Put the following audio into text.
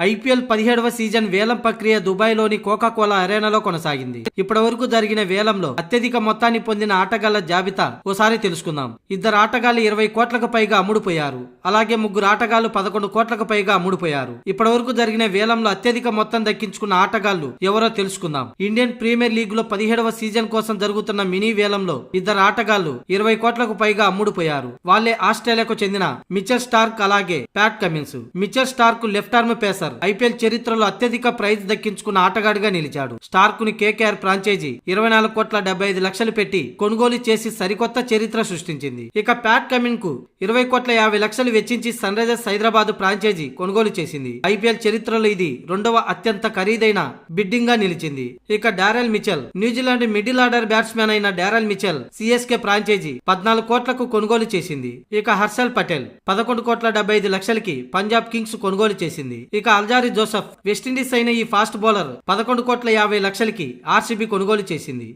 IPL పదిహేడవ season వేలం ప్రక్రియ దుబాయ్లోని కోకాకోలా అరేనాలో కొనసాగింది. ఇప్పటి వరకు జరిగిన వేలంలో అత్యధిక మొత్తాన్ని పొందిన ఆటగాళ్ళ జాబితా ఓసారి తెలుసుకుందాం. ఇద్దరు ఆటగాళ్ళు ఇరవై కోట్లకు పైగా అమ్ముడుపోయారు. అలాగే ముగ్గురు ఆటగాళ్ళు పదకొండు కోట్లకు పైగా అమ్ముడుపోయారు. ఇప్పటి వరకు జరిగిన వేలంలో అత్యధిక మొత్తం దక్కించుకున్న ఆటగాళ్ళు ఎవరో తెలుసుకుందాం. ఇండియన్ ప్రీమియర్ లీగ్లో పదిహేడవ సీజన్ కోసం జరుగుతున్న మినీ వేలంలో ఇద్దరు ఆటగాళ్ళు ఇరవై కోట్లకు పైగా అమ్ముడుపోయారు. వాళ్ళే ఆస్ట్రేలియాకు చెందిన మిచెల్ స్టార్క్ అలాగే Pat Cummins. Mitchell Starc left arm pacer. IPL చరిత్రలో అత్యధిక ప్రైజ్ దక్కించుకున్న ఆటగాడిగా నిలిచాడు. స్టార్క్ని కేకేఆర్ ఫ్రాంచైజీ ఇరవై నాలుగు కోట్ల డెబ్బై ఐదు లక్షలు పెట్టి కొనుగోలు చేసి సరికొత్త చరిత్ర సృష్టించింది. ఇక ప్యాట్ కమిన్కు ఇరవై కోట్ల యాభై లక్షలు వెచ్చించి సన్ రైజర్స్ హైదరాబాద్ ఫ్రాంచైజీ కొనుగోలు చేసింది. ఐపీఎల్ చరిత్రలో ఇది రెండవ అత్యంత ఖరీదైన బిడ్డింగ్గా నిలిచింది. ఇక Daryl Mitchell New Zealand middle order batsmen అయిన డారెల్ మిచెల్ సిఎస్కే ఫ్రాంచైజీ పద్నాలుగు కోట్లకు కొనుగోలు చేసింది. ఇక హర్షల్ పటేల్ పదకొండు కోట్ల డెబ్బై ఐదు లక్షలకి పంజాబ్ కింగ్స్ కొనుగోలు చేసింది. ఇక అల్జారి జోసఫ్ వెస్టిండీస్ అయిన ఈ ఫాస్ట్ బౌలర్ పదకొండు కోట్ల యాభై లక్షలకి ఆర్సీబీ కొనుగోలు చేసింది.